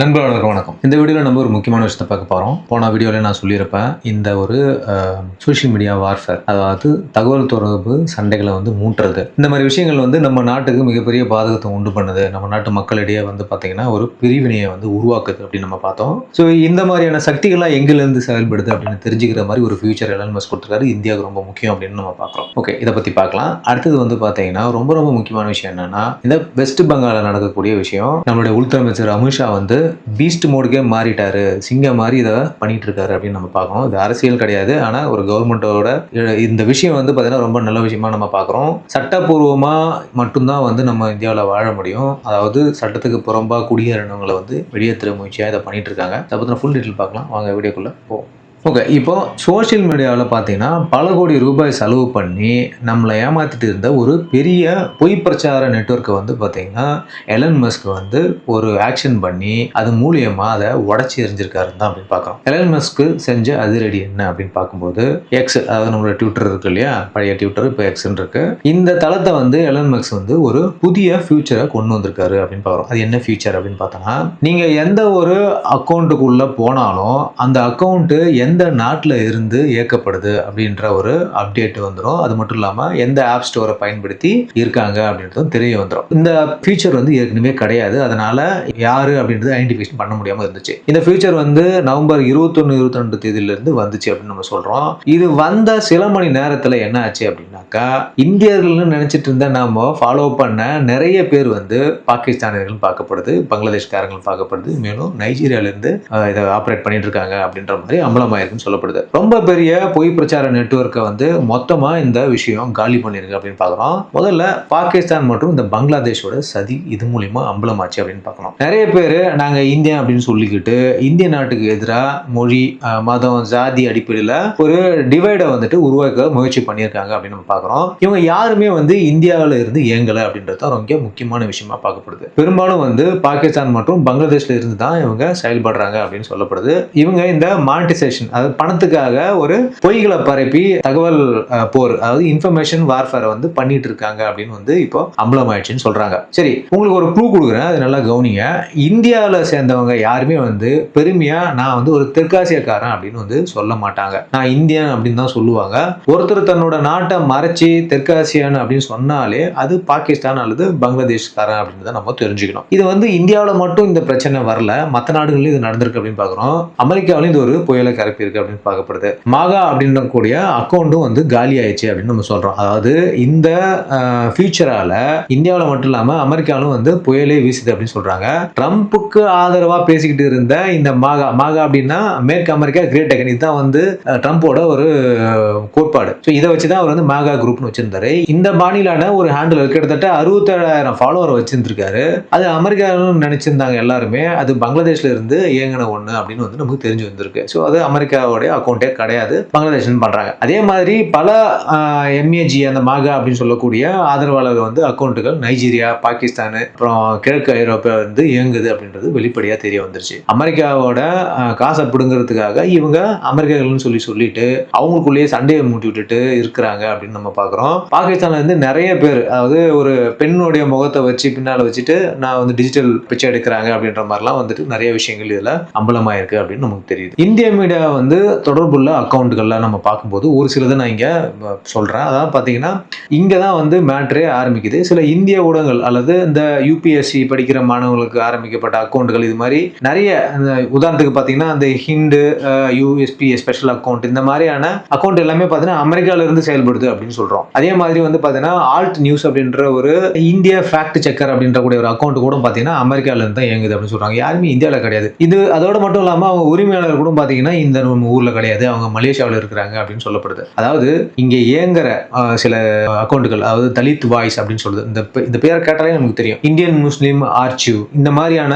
நண்பர்களுக்கு வணக்கம். இந்த வீடியோவில் நம்ம ஒரு முக்கியமான விஷயத்தை பார்க்க போகிறோம் போன வீடியோவில் நான் சொல்லியிருப்பேன் இந்த ஒரு சோஷியல் மீடியா வார்ஃபேர் அதாவது தகவல் தொடர்பு சண்டைகளை வந்து மூட்டுறது. இந்த மாதிரி விஷயங்கள் வந்து நம்ம நாட்டுக்கு மிகப்பெரிய பாதகத்தை உண்டு பண்ணுது. நம்ம நாட்டு மக்களிடையே வந்து பார்த்தீங்கன்னா ஒரு பிரிவினையை வந்து உருவாக்குது அப்படின்னு நம்ம பார்த்தோம். ஸோ இந்த மாதிரியான சக்திகள்லாம் எங்கிலிருந்து செயல்படுது அப்படின்னு தெரிஞ்சுக்கிற மாதிரி ஒரு ஃபியூச்சர் எலன் கொடுத்துருக்காரு. இந்தியாவுக்கு ரொம்ப முக்கியம் அப்படின்னு நம்ம பார்க்குறோம். ஓகே இதை பற்றி பார்க்கலாம். அடுத்தது வந்து பார்த்தீங்கன்னா ரொம்ப ரொம்ப முக்கியமான விஷயம் என்னன்னா இந்த வெஸ்ட் பெங்காலில் நடக்கக்கூடிய விஷயம் நம்மளுடைய உள்துறை அமைச்சர் அமித்ஷா வந்து பீஸ்ட் மோடுக்கே மாறிட்டாரு. சிங்கம் மாதிரி இதை பண்ணிகிட்டு இருக்காரு அப்படின்னு நம்ம பார்க்கணும் இது அரசியல் கிடையாது. ஆனால் ஒரு கவர்மெண்ட்டோட இந்த விஷயம் வந்து பார்த்தீங்கன்னா ரொம்ப நல்ல விஷயமா நம்ம பார்க்குறோம். சட்டப்பூர்வமாக மட்டும்தான் வந்து நம்ம இந்தியாவில் வாழ முடியும். அதாவது சட்டத்துக்கு புறம்பாக குடியேறினவங்களை வந்து வெளியேற்றுற முயற்சியாக இதை பண்ணிகிட்டு இருக்காங்க அதை பற்றின ஃபுல் டீட்டெயில் பார்க்கலாம். வாங்க வீடியோக்குள்ளே போ. ஓகே இப்போ சோஷியல் மீடியாவில் பார்த்தீங்கன்னா பல கோடி ரூபாய் செலவு பண்ணி நம்மளை ஏமாத்திட்டு இருந்த ஒரு பெரிய பொய் பிரச்சார நெட்வொர்க்கை வந்து பார்த்தீங்கன்னா எலன் மஸ்க் வந்து ஒரு ஆக்ஷன் பண்ணி அது மூலியமாக அதை உடச்சி எரிஞ்சிருக்காருன்னு தான் அப்படின்னு பார்க்குறோம் எலன் மஸ்க்கு செஞ்ச அதிரடி என்ன அப்படின்னு பார்க்கும்போது எக்ஸ் அதாவது நம்மளோட ட்விட்டர் இருக்கு இல்லையா? பழைய ட்விட்டர் இப்போ எக்ஸ்ன்னு இருக்கு. இந்த தளத்தை வந்து எலன் மஸ்க் வந்து ஒரு புதிய ஃபியூச்சரை கொண்டு வந்திருக்காரு அப்படின்னு பார்க்குறோம். அது என்ன ஃபியூச்சர் அப்படின்னு பார்த்தோன்னா நீங்கள் எந்த ஒரு அக்கௌண்ட்டுக்குள்ளே போனாலும் அந்த அக்கௌண்ட்டு எந்த எந்த நாட்டில் இருந்து இயக்கப்படுது அப்படின்ற ஒரு அப்டேட் வந்துடும் அது மட்டும் இல்லாமல் எந்த ஆப் ஸ்டோரை பயன்படுத்தி இருக்காங்க அப்படின்றதும் தெரிய வந்துடும் இந்த ஃபியூச்சர் வந்து ஏற்கனவே கிடையாது. அதனால யாரு அப்படின்றது ஐடென்டிஃபிகேஷன் பண்ண முடியாமல் இருந்துச்சு. இந்த ஃபியூச்சர் வந்து நவம்பர் இருபத்தொன்று இருபத்தி ரெண்டு தேதியிலிருந்து வந்துச்சு அப்படின்னு நம்ம சொல்றோம். இது வந்த சில மணி நேரத்தில் என்ன ஆச்சு அப்படின்னாக்கா இந்தியர்கள்னு நினைச்சிட்டு இருந்த நாம ஃபாலோ பண்ண நிறைய பேர் வந்து பாகிஸ்தானியர்கள் பார்க்கப்படுது பங்களாதேஷ்காரங்களும் பார்க்கப்படுது. மேலும் நைஜீரியாவிலேருந்து இதை ஆப்ரேட் பண்ணிட்டு இருக்காங்க அப்படின்ற மாதிரி அம்பலமாயிருக்குன்னு சொல்லப்படுது. ரொம்ப பெரிய பொய் பிரச்சார நெட்வொர்க்கை வந்து மொத்தமா இந்த விஷயம் காலி பண்ணிருக்கு அப்படின்னு பார்க்குறோம். முதல்ல பாகிஸ்தான் மற்றும் இந்த பங்களாதேஷோட சதி இது மூலியமா அம்பலமாச்சு அப்படின்னு பார்க்கணும் நிறைய பேர் நாங்க இந்தியா அப்படின்னு சொல்லிக்கிட்டு இந்திய நாட்டுக்கு எதிராக மொழி மதம் ஜாதி அடிப்படையில் ஒரு டிவைடை வந்துட்டு உருவாக்க முயற்சி பண்ணியிருக்காங்க அப்படின்னு நம்ம பார்க்குறோம். இவங்க யாருமே வந்து இந்தியாவில் இருந்து இயங்கலை அப்படின்றது தான் ரொம்ப முக்கியமான விஷயமா பார்க்கப்படுது. பெரும்பாலும் வந்து பாகிஸ்தான் மற்றும் பங்களாதேஷ்ல இருந்து தான் இவங்க செயல்படுறாங்க அப்படின்னு சொல்லப்படுது. இவங்க இந்த மானிட்டைசேஷன் அதாவது பணத்துக்காக ஒரு பொய்களை பரப்பி தகவல் போர் அதாவது இன்ஃபர்மேஷன் வார்ஃபேரை வந்து பண்ணிட்டு இருக்காங்க அப்படின்னு வந்து இப்போ அம்பலமாயிடுச்சுன்னு சொல்றாங்க. சரி உங்களுக்கு ஒரு க்ளூ கொடுக்குறேன். அது நல்லா கவனிங்க. இந்தியாவில் சேர்ந்தவங்க யாருமே வந்து பெருமையா நான் வந்து ஒரு தெற்காசியக்காரன் அப்படின்னு வந்து சொல்ல மாட்டாங்க. நான் இந்தியன் அப்படின்னு தான் சொல்லுவாங்க. ஒருத்தர் தன்னோட நாட்டை மறைச்சி தெற்காசியன் அப்படின்னு சொன்னாலே அது பாகிஸ்தான் அல்லது பங்களாதேஷ்காரன் அப்படின்னு தான் நம்ம தெரிஞ்சுக்கணும். இது வந்து இந்தியாவில் மட்டும் இந்த பிரச்சனை வரல. மற்ற நாடுகளிலும் இது நடந்திருக்கு அப்படின்னு பார்க்குறோம். அமெரிக்காவிலும் இது ஒரு புயலை வாய்ப்பு இருக்கு அப்படின்னு பார்க்கப்படுது. மாகா அப்படின்ற கூடிய அக்கௌண்ட்டும் வந்து காலி ஆயிடுச்சு அப்படின்னு நம்ம சொல்றோம். அதாவது இந்த ஃபியூச்சரால இந்தியாவில் மட்டும் இல்லாமல் அமெரிக்காவிலும் வந்து புயலே வீசுது அப்படின்னு சொல்றாங்க. ட்ரம்ப்புக்கு ஆதரவாக பேசிக்கிட்டு இருந்த இந்த மாகா மாகா அப்படின்னா மேற்கு அமெரிக்கா கிரேட் அகன் இதுதான் வந்து ட்ரம்ப்போட ஒரு கோட்பாடு. ஸோ இதை வச்சு தான் அவர் வந்து மாகா குரூப்னு வச்சிருந்தாரு. இந்த பாணியிலான ஒரு ஹேண்டில் கிட்டத்தட்ட அறுபத்தேழாயிரம் ஃபாலோவர் வச்சிருந்திருக்காரு. அது அமெரிக்கான்னு நினைச்சிருந்தாங்க எல்லாருமே. அது பங்களாதேஷ்ல இருந்து இயங்கின ஒன்று அப்படின்னு வந்து நமக்கு தெரிஞ்சு வந்திருக்கு. ஸோ அது அமெரிக்காவுடைய அக்கௌண்ட்டே கிடையாது. பங்களாதேஷ்னு பண்ணுறாங்க அதே மாதிரி பல எம்ஏஜி அந்த மாகா அப்படின்னு சொல்லக்கூடிய ஆதரவாளர்கள் வந்து அக்கௌண்ட்டுகள் நைஜீரியா பாகிஸ்தான் அப்புறம் கிழக்கு ஐரோப்பா வந்து இயங்குது அப்படின்றது வெளிப்படையாக தெரிய வந்துருச்சு. அமெரிக்காவோட காசை பிடுங்கிறதுக்காக இவங்க அமெரிக்கர்கள்னு சொல்லி சொல்லிட்டு அவங்களுக்குள்ளேயே சண்டையை மூட்டி விட்டுட்டு இருக்கிறாங்க அப்படின்னு நம்ம பார்க்குறோம் பாகிஸ்தான்ல இருந்து நிறைய பேர் அதாவது ஒரு பெண்ணுடைய முகத்தை வச்சு பின்னால் வச்சுட்டு நான் வந்து டிஜிட்டல் பிச்சை எடுக்கிறாங்க அப்படின்ற மாதிரிலாம் வந்துட்டு நிறைய விஷயங்கள் இதுல அம்பலமாயிருக்கு அப்படின்னு நமக்கு தெரியுது. இந்திய மீடியா வந்து தொடர்புள்ள அக்கௌண்ட்டுகள்லாம் நம்ம பார்க்கும்போது ஒரு சிலதை நான் இங்கே சொல்கிறேன் அதாவது பார்த்தீங்கன்னா இங்கே தான் வந்து மேட்ரே ஆரம்பிக்குது. சில இந்திய ஊடகங்கள் அல்லது இந்த யூபிஎஸ்சி படிக்கிற மாணவர்களுக்கு ஆரம்பிக்கப்பட்ட அக்கௌண்ட்டுகள் இது மாதிரி நிறைய அந்த உதாரணத்துக்கு பார்த்தீங்கன்னா அந்த ஹிண்டு யூஎஸ்பி ஸ்பெஷல் அக்கௌண்ட் இந்த மாதிரியான அக்கௌண்ட் எல்லாமே பார்த்தீங்கன்னா அமெரிக்காவிலிருந்து செயல்படுது அப்படின்னு சொல்கிறோம் அதே மாதிரி வந்து பார்த்தீங்கன்னா ஆல்ட் நியூஸ் அப்படின்ற ஒரு இந்திய ஃபேக்ட் செக்கர் அப்படின்ற கூடிய ஒரு அக்கௌண்ட் கூட பார்த்தீங்கன்னா அமெரிக்காவிலேருந்து தான் இயங்குது அப்படின்னு சொல்கிறாங்க யாருமே இந்தியாவில் கிடையாது. இது அதோட மட்டும் இல்லாமல் அவங்க உரிமையாளர் கூட பார்த்தீங்கன்னா இந்த நம்ம ஊர்ல கிடையாது. அவங்க மலேசியாவில் இருக்கிறாங்க அப்படின்னு சொல்லப்படுது. அதாவது இங்கே இயங்குற சில அக்கௌண்ட்டுகள் அதாவது தலித் வாய்ஸ் அப்படின்னு சொல்லுது இந்த இந்த பேரை கேட்டாலே நமக்கு தெரியும். இந்தியன் முஸ்லீம் ஆர்ச்சிவ் இந்த மாதிரியான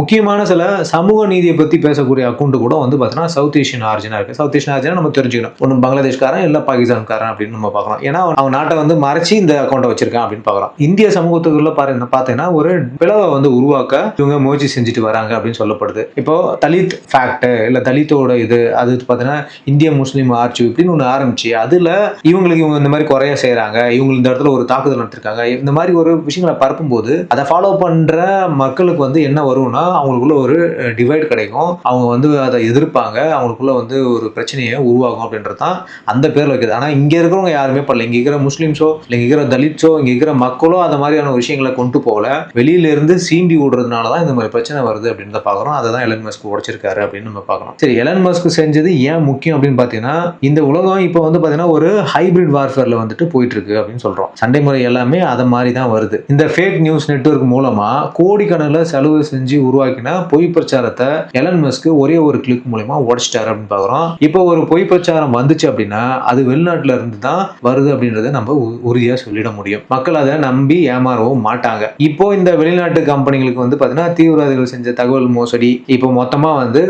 முக்கியமான சில சமூக நீதியை பத்தி பேசக்கூடிய அக்கௌண்ட் கூட வந்து பார்த்தீங்கன்னா சவுத் ஏஷியன் ஆர்ஜினா இருக்கு. சவுத் ஏஷியன் ஆர்ஜினா நம்ம தெரிஞ்சுக்கணும். ஒன்று பங்களாதேஷ்காரன் இல்லை பாகிஸ்தான்காரன் அப்படின்னு நம்ம பார்க்கலாம் ஏன்னா அவன் நாட்டை வந்து மறைச்சு இந்த அக்கௌண்ட்டை வச்சிருக்கான் அப்படின்னு பார்க்கலாம் இந்திய சமூகத்துக்குள்ள பாருங்க பார்த்தீங்கன்னா ஒரு பிளவை வந்து உருவாக்க இவங்க முயற்சி செஞ்சுட்டு வராங்க அப்படின்னு சொல்லப்படுது. இப்போ தலித் ஃபேக்ட் இல்லை தலித்தோட இது அது பார்த்தீங்கன்னா இந்திய முஸ்லீம் ஆர்ச்சி இப்படின்னு ஒன்று ஆரம்பிச்சு அதில் இவங்களுக்கு இவங்க இந்த மாதிரி குறைய செய்கிறாங்க இவங்க இந்த இடத்துல ஒரு தாக்குதல் நடத்திருக்காங்க இந்த மாதிரி ஒரு விஷயங்களை பரப்பும்போது அதை ஃபாலோ பண்ணுற மக்களுக்கு வந்து என்ன வரும்னா அவங்களுக்குள்ள ஒரு டிவைட் கிடைக்கும். அவங்க வந்து அதை எதிர்ப்பாங்க அவங்களுக்குள்ள வந்து ஒரு பிரச்சனையை உருவாகும் அப்படின்றது தான் அந்த பேரில் வைக்கிறது. ஆனால் இங்கே இருக்கிறவங்க யாருமே பண்ணல இங்கே இருக்கிற முஸ்லீம்ஸோ இல்லை இங்கே இருக்கிற தலித்ஸோ இங்கே இருக்கிற மக்களோ அந்த மாதிரியான விஷயங்களை கொண்டு போகல. வெளியில இருந்து சீண்டி விடுறதுனால தான் இந்த மாதிரி பிரச்சனை வருது அப்படின்னு தான் பார்க்குறோம். அதை தான் எலன் மஸ்க் உடைச்சிருக்காரு அப்படின்னு நம்ம பார்க்கணும் சரி எலன் மஸ்க் செஞ்சது ஏன் முக்கியம் அப்படின்னு பார்த்தீங்கன்னா இந்த உலகம் இப்போ வந்து பார்த்தீங்கன்னா ஒரு ஹைபிரிட் வார்ஃபேரில் வந்துட்டு போயிட்டு இருக்கு அப்படின்னு சொல்கிறோம் சண்டை முறை எல்லாமே அதை மாதிரி தான் வருது. இந்த ஃபேக் நியூஸ் நெட்வொர்க் மூலமாக கோடிக்கணக்கில் செலவு செஞ்சு உருவாக்கின பொய் பிரச்சாரத்தை எலன் மஸ்க்கு ஒரே ஒரு கிளிக் மூலயமா உடச்சிட்டாரு அப்படின்னு பார்க்குறோம். இப்போ ஒரு பொய் பிரச்சாரம் வந்துச்சு அப்படின்னா அது வெளிநாட்டில் இருந்து தான் வருது அப்படின்றத நம்ம உ- சொல்லிட முடியும். மக்கள் அதை நம்பி ஏமாறவும் மாட்டாங்க. இப்போ இந்த வெளிநாட்டு கம்பெனிகளுக்கு வந்து பார்த்தீங்கன்னா தீவிரவாதிகள் செஞ்ச தகவல் மோசடி இப்போ மொத்தமாக வந்து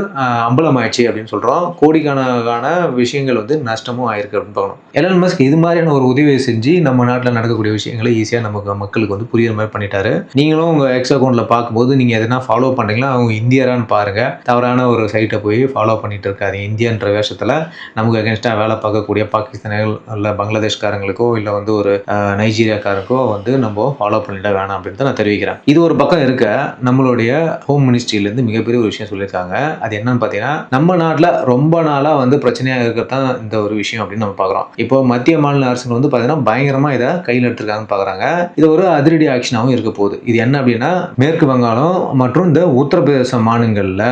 அம்பலமாயிடுச்சு அப்படின்னு சொல்றோம் கோடிக்கணக்கான விஷயங்கள் வந்து நஷ்டமும் ஆயிருக்கு அப்படின்னு பார்க்கணும். எலன் மஸ்க் இது மாதிரியான ஒரு உதவியை செஞ்சு நம்ம நாட்டில் நடக்கக்கூடிய விஷயங்களை ஈஸியாக நமக்கு மக்களுக்கு வந்து புரியுற மாதிரி பண்ணிட்டாரு. நீங்களும் உங்கள் எக்ஸ் அக்கௌண்ட்டில் பார்க்கும்போது நீங்கள் எதனா ஃபாலோ பண்ணுறீங்களா அவங்க இந்தியரான்னு பாருங்கள் தவறான ஒரு சைட்டை போய் ஃபாலோ பண்ணிட்டு இருக்காது இந்தியன்ற வேஷத்தில் நமக்கு அகேன்ஸ்டாக வேலை பார்க்கக்கூடிய பாகிஸ்தானிகள் இல்லை பங்களாதேஷ்காரங்களுக்கோ இல்லை வந்து ஒரு நைஜீரியாக்காரருக்கோ வந்து நம்ம ஃபாலோ பண்ணிட வேணாம் அப்படின்னு தான் நான் தெரிவிக்கிறேன். இது ஒரு பக்கம் இருக்க நம்மளுடைய ஹோம் மினிஸ்ட்ரியிலேருந்து மிகப்பெரிய ஒரு விஷயம் சொல்லியிருக்காங்க. அது என்னன்னு பார்த்தீங்கன்னா நம்ம நாட்டில் ரொம்ப நாளாக வந்து பிரச்சனையாக இருக்கிறது தான் இந்த ஒரு விஷயம் அப்படின்னு நம்ம பார்க்குறோம் இப்போ மத்திய மாநில அரசுகள் வந்து பார்த்தீங்கன்னா பயங்கரமாக இதை கையில் எடுத்திருக்காங்கன்னு பார்க்குறாங்க இது ஒரு அதிரடி ஆக்ஷனாகவும் இருக்க போகுது. இது என்ன அப்படின்னா மேற்கு வங்காளம் மற்றும் இந்த உத்தரப்பிரதேச மாநிலங்களில்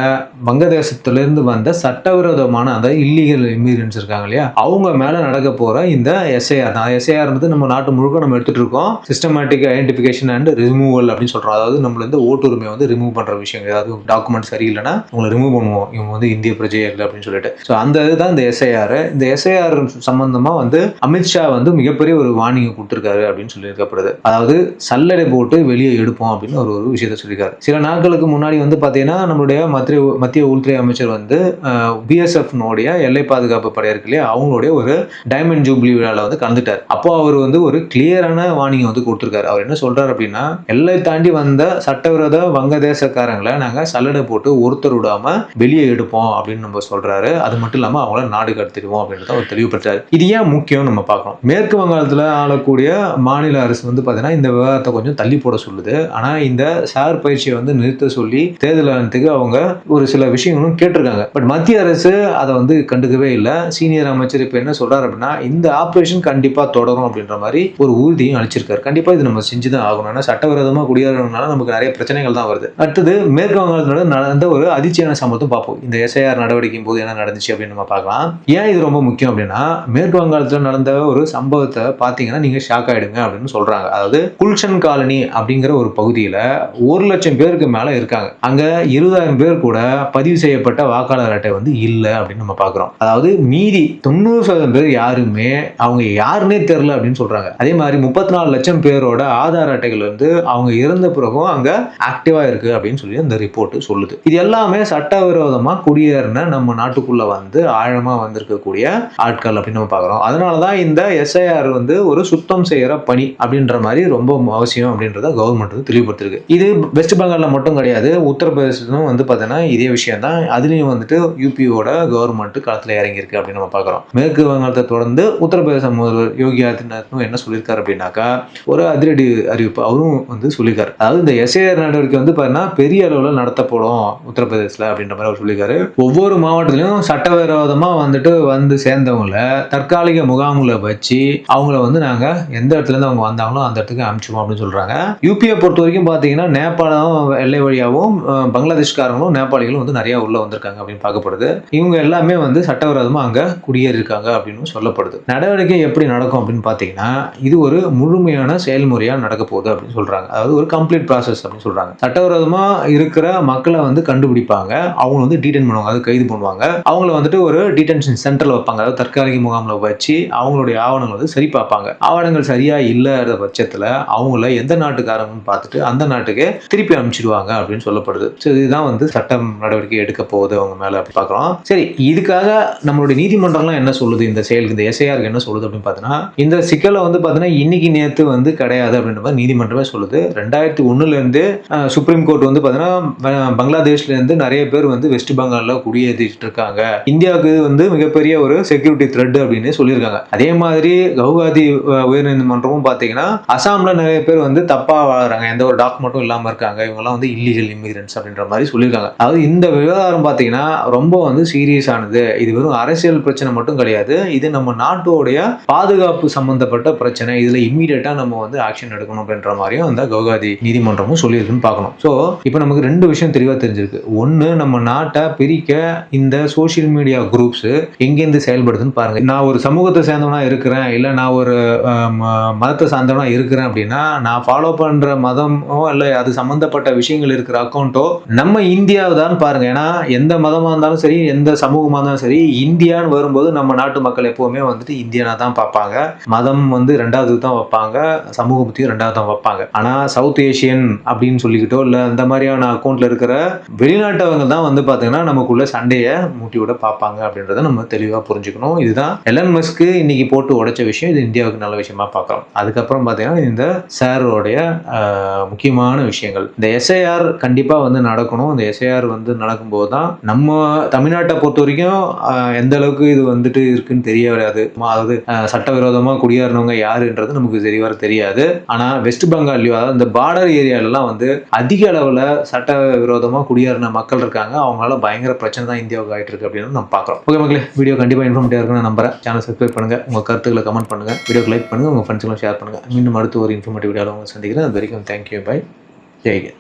வங்கதேசத்திலிருந்து வந்த சட்டவிரோதமான அந்த இல்லீகல் இமிகிரன்ஸ் இருக்காங்க இல்லையா அவங்க மேலே நடக்க போகிற இந்த எஸ்ஐஆர் தான். எஸ்ஐஆர் வந்து நம்ம நாட்டு முழுக்க நம்ம எடுத்துகிட்டு இருக்கோம். சிஸ்டமேட்டிக் ஐடென்டிஃபிகேஷன் அண்ட் ரிமூவல் அப்படின்னு சொல்கிறோம் அதாவது நம்மள வந்து ஓட்டுரிமை வந்து ரிமூவ் பண்ணுற விஷயம். ஏதாவது டாக்குமெண்ட் சரியில்லைன்னா உங்களை ரிமூவ் பண்ணுவோம். இவங்க வந்து இந்திய பிரஜை இல்லை அப்படின்னு சொல்லிட்டு. ஸோ அந்த இதுதான் இந்த எஸ்ஐஆர் இந்த எஸ்ஐஆர் சம்பந்தமாக வந்து அமித்ஷா வந்து மிகப்பெரிய ஒரு வார்னிங் கொடுத்துருக்காரு அப்படின்னு சொல்லியிருக்கப்படுது. அதாவது சல்லடை போட்டு வெளியே எடுப்போம் அப்படின்னு ஒரு ஒரு விஷயத்த சொல்லியிருக்காரு. சில நாட்களுக்கு முன்னாடி வந்து பார்த்தீங்கன்னா நம்மளுடைய மத்திய மத்திய உள்துறை அமைச்சர் வந்து பிஎஸ்எஃப்னுடைய எல்லை பாதுகாப்பு படை இருக்கு இல்லையா? அவங்களுடைய ஒரு டைமண்ட் ஜூப்ளி விழாவில் வந்து கலந்துட்டார். அப்போ அவர் வந்து ஒரு கிளியரான வார்னிங் வந்து கொடுத்துருக்காரு. அவர் என்ன சொல்றாரு அப்படின்னா எல்லை தாண்டி வந்த சட்டவிரோத வங்கதேசக்காரங்களை நாங்கள் சல்லடை போட்டு ஒருத்தர் விடாம வெளியே எடுப்போம் அப்படின்னு நம்ம சொல்றாரு. அது மட்டும் இல்லாமல் அவங்கள நாடு கடத்திடுவோம் அப்படின்றத அவர் தெளிவுபடுத்தாரு இது ஏன் முக்கியம் நம்ம பார்க்கணும் மேற்கு வங்காளத்தில் ஆளக்கூடிய மாநில அரசு வந்து பார்த்தீங்கன்னா இந்த விவகாரத்தை கொஞ்சம் தள்ளி போட சொல்லுது. ஆனால் இந்த சார் பயிற்சியை வந்து நிறுத்த சொல்லி தேர்தல் ஆணையத்துக்கு அவங்க ஒரு சில விஷயங்களும் கேட்டிருக்காங்க. பட் மத்திய அரசு அதை வந்து கண்டுக்கவே இல்லை. சீனியர் அமைச்சர் இப்போ என்ன சொல்றாரு அப்படின்னா இந்த ஆப்ரேஷன் கண்டிப்பாக தொடரும் அப்படின்ற மாதிரி ஒரு உறுதியும் அளிச்சிருக்காரு. கண்டிப்பாக இது நம்ம செஞ்சு தான் ஆகணும். ஏன்னா சட்டவிரோதமாக குடியேறதுனால நமக்கு நிறைய பிரச்சனைகள் தான் வருது. அடுத்தது மேற்கு வங்காளத்தில் நடந்த ஒரு அதிர்ச்சியான சம்பவத்தை பார்ப்போம். இந்த எஸ்ஐஆர் நடவடிக்கையின் போது என்ன நடந்துச்சு அப்படின்னு நம்ம பார்க்கலாம். ஏன் இது ரொம்ப முக்கியம் அப்படின்னா மேற்கு வங்காளத்தில் நடந்த ஒரு சம்பவத்தை பார்த்தீங்கன்னா நீங்க ஷாக் ஆகிடுங்க அப்படின்னு சொல்கிறாங்க அதாவது குல்ஷன் காலனி அப்படிங்கிற ஒரு பகுதியில் ஒரு லட்சம் பேருக்கு மேலே இருக்காங்க. அங்க இருபதாயிரம் பேர் கூட பதிவு செய்யப்பட்ட வாக்காளர் அட்டை வந்து இல்லை அப்படின்னு நம்ம பார்க்குறோம். அதாவது மீதி தொண்ணூறு சதவீதம் பேர் யாருமே அவங்க யாருன்னே தெரில அப்படின்னு சொல்றாங்க. அதே மாதிரி முப்பத்தி நாலு லட்சம் பேரோட ஆதார் அட்டைகள் வந்து அவங்க இறந்த பிறகும் அங்க ஆக்டிவா இருக்கு அப்படின்னு சொல்லி அந்த ரிப்போர்ட் சொல்லுது. இது எல்லாமே சட்டவிரோதமா குடியேறின நம்ம நாட்டு நாட்டுக்குள்ள வந்து ஆழமா வந்திருக்கக்கூடிய ஆட்கள் அப்படின்னு நம்ம பார்க்குறோம். அதனால தான் இந்த எஸ்ஐஆர் வந்து ஒரு சுத்தம் செய்யற பணி அப்படின்ற மாதிரி ரொம்ப அவசியம் அப்படின்றத கவர்மெண்ட் வந்து தெளிவுபடுத்திருக்கு இது வெஸ்ட் பெங்கால்ல மட்டும் கிடையாது. உத்தரப்பிரதேசத்தும் வந்து பார்த்தீங்கன்னா இதே விஷயம் தான் அதுலேயும் வந்துட்டு யூபியோட கவர்மெண்ட் களத்தில் இறங்கியிருக்கு அப்படின்னு நம்ம பார்க்குறோம். மேற்கு வங்காளத்தை தொடர்ந்து உத்தரப்பிரதேச முதல்வர் யோகி ஆதித்யநாத்தும் என்ன சொல்லியிருக்காரு அப்படின்னாக்கா ஒரு அதிரடி அறிவிப்பு அவரும் வந்து சொல்லியிருக்காரு. அதாவது இந்த எஸ்ஐஆர் நடவடிக்கை வந்து பார்த்தீங்கன்னா பெரிய அளவில் நடத்தப்படும் உத்தரப்பிரதேசத்தில் அப்படின்ற மாதிரி அவர் சொல்லியிருக்காரு. ஒவ்வொரு மாவட்டத்திலையும் சட்டவிரோதமாக வந்துட்டு வந்து சேர்ந்தவங்கள தற்காலிக முகாம்களை வச்சு அவங்கள வந்து நாங்கள் எந்த இடத்துலேருந்து அவங்க வந்தாங்களோ அந்த இடத்துக்கு அனுப்பிச்சிடுவோம் அப்படின்னு சொல்கிறாங்க யூபியை பொறுத்த வரைக்கும் பார்த்தீங்கன்னா நேபாளம் எல்லை வழியாகவும் பங்களாதேஷ்காரங்களும் நேபாளிகளும் வந்து நிறையா உள்ளே வந்திருக்காங்க அப்படின்னு பார்க்கப்படுது. இவங்க எல்லாமே வந்து சட்டவிரோதமாக அங்கே குடியேறியிருக்காங்க அப்படின்னு சொல்லப்படுது. நடவடிக்கை எப்படி நடக்கும் அப்படின்னு பார்த்தீங்கன்னா இது ஒரு முழுமையான செயல்முறையாக நடக்க போகுது அப்படின்னு சொல்கிறாங்க அதாவது ஒரு கம்ப்ளீட் ப்ராசஸ் அப்படின்னு சொல்கிறாங்க சட்டவிரோதமாக இருக்கிற மக்களை வந்து கண்டுபிடிப்பாங்க. அவங்க வந்து டீடைன் பண்ணுவாங்க. அது கைது பண்ணுவாங்க. அவங்கள வந்துட்டு ஒரு டிடென்ஷன் சென்டரில் வைப்பாங்க. அதாவது தற்காலிக முகாமில் வச்சு அவங்களுடைய ஆவணங்கள் வந்து சரி பார்ப்பாங்க. ஆவணங்கள் சரியா இல்லாத பட்சத்தில் அவங்கள எந்த நாட்டுக்காரங்கன்னு பார்த்துட்டு அந்த நாட்டுக்கு திருப்பி அனுப்பிச்சிடுவாங்க அப்படின்னு சொல்லப்படுது. ஸோ இதுதான் வந்து சட்டம் நடவடிக்கை எடுக்க போகுது அவங்க மேலே அப்படி பார்க்குறோம். சரி இதுக்காக நம்மளுடைய நீதிமன்றம்லாம் என்ன சொல்லுது? இந்த செயலுக்கு இந்த எஸ்ஐஆருக்கு என்ன சொல்லுது அப்படின்னு பார்த்தீங்கன்னா இந்த சிக்கலை வந்து பார்த்தீங்கன்னா இன்னைக்கு நேற்று வந்து கிடையாது அப்படின்ற மாதிரி நீதிமன்றமே சொல்லுது. ரெண்டாயிரத்தி ஒன்றுலேருந்து சுப்ரீம் கோர்ட் வந்து பார்த்தீங்கன்னா பங்களாதேஷ்லேருந்து நிறைய பேர் வந்து வெஸ்ட் பெங்காலில் குடியேறிட்டு இருக்காங்க. இந்தியாவுக்கு இது வந்து மிகப்பெரிய ஒரு செக்யூரிட்டி த்ரெட் அப்படின்னு சொல்லியிருக்காங்க. அதே மாதிரி கவுகாதி உயர்நீதிமன்றமும் பார்த்தீங்கன்னா அசாம்ல நிறைய பேர் வந்து தப்பா வாழ்றாங்க. எந்த ஒரு டாக்குமெண்ட்டும் இல்லாம இருக்காங்க. இவங்கெல்லாம் வந்து இல்லீகல் இமிகிரன்ஸ் அப்படின்ற மாதிரி சொல்லியிருக்காங்க. அதாவது இந்த விவகாரம் பார்த்தீங்கன்னா ரொம்ப வந்து சீரியஸ் ஆனது. இது வெறும் அரசியல் பிரச்சனை மட்டும் கிடையாது. இது நம்ம நாட்டோடைய பாதுகாப்பு சம்பந்தப்பட்ட பிரச்சனை. இதுல இம்மீடியட்டா நம்ம வந்து ஆக்ஷன் எடுக்கணும் அப்படின்ற மாதிரியும் அந்த கவுகாதி நீதிமன்றமும் சொல்லியிருக்குன்னு பார்க்கணும். ஸோ இப்போ நமக்கு ரெண்டு விஷயம் தெளிவாக தெரிஞ்சிருக்கு. ஒன்று நம்ம நாட்டை பிரிக்க இந்த சோஷியல் மீடியா குரூப்ஸ் எங்கேருந்து செயல்படுதுன்னு பாருங்க. நான் ஒரு சமூகத்தை சேர்ந்தவனா இருக்கிறேன் இல்லை நான் ஒரு ம- மதத்தை சார்ந்தவனா இருக்கிறேன் அப்படின்னா நான் ஃபாலோ பண்ற மதமோ இல்லை அது சம்பந்தப்பட்ட விஷயங்கள் இருக்கிற அக்கௌண்ட்டோ நம்ம இந்தியாவை தான் பாருங்க. ஏன்னா எந்த மதமாக இருந்தாலும் சரி எந்த சமூகமாக இருந்தாலும் சரி இந்தியான்னு வரும்போது நம்ம நாட்டு மக்கள் எப்பவுமே வந்துட்டு இந்தியனா தான் பார்ப்பாங்க. மதம் வந்து ரெண்டாவது தான் வைப்பாங்க சமூகத்தையும் ரெண்டாவது தான் வைப்பாங்க. ஆனா சவுத் ஏஷியன் அப்படின்னு சொல்லிக்கிட்டோ இல்லை அந்த மாதிரியான அக்கௌண்ட்ல இருக்கிற வெளிநாட்டவங்க தான் வந்து பார்த்தீங்கன்னா நமக்குள்ள சண்டையை மூட்டி பார்ப்பாங்க அப்படின்றத நம்ம தெளிவாக புரிஞ்சுக்கணும். இதுதான் எலன் மஸ்க்கு இன்னைக்கு போட்டு உடைச்ச விஷயம். இது இந்தியாவுக்கு நல்ல விஷயமா பார்க்கலாம் அதுக்கப்புறம் பார்த்தீங்கன்னா இந்த சாரோடைய முக்கியமான விஷயங்கள். இந்த எஸ்ஐஆர் கண்டிப்பாக வந்து நடக்கணும். இந்த எஸ்ஐஆர் வந்து நடக்கும்போது தான் நம்ம தமிழ்நாட்டை பொறுத்த வரைக்கும் எந்த அளவுக்கு இது வந்துட்டு இருக்குன்னு தெரிய வராது. அதாவது சட்டவிரோதமாக குடியேறினவங்க யாருன்றது நமக்கு தெரிய தெரியாது. ஆனால் வெஸ்ட் பெங்கால்லையோ அதாவது இந்த பார்டர் ஏரியாலலாம் வந்து அதிக அளவில் சட்ட விரோதமாக குடியேறின மக்கள் இருக்காங்க. அவங்களால பயங்கர பிரச்சனை தான் இந்தியாவுக்கு ஆகிட்டு இருக்கு அப்படின்னு நம்ம பார்க்குறோம். ஓகே மக்களே வீடியோ கண்டிப்பாக இன்ஃபார்மேட்டிவா இருக்குன்னு நம்புறேன். சேனல் சப்ஸ்கிரைப் பண்ணுங்க. உங்க கருத்துக்களை கமெண்ட் பண்ணுங்க. வீடியோக்கு லைக் பண்ணுங்க. உங்க ஃப்ரெண்ட்ஸ்களும் ஷேர் பண்ணுங்க. மீண்டும் அடுத்து ஒரு இன்ஃபார்மேட்டிவ் வீடியோவில் உங்களை சந்திக்கிறேன். அது வரைக்கும் தேங்க்யூ பை ஜெய்கே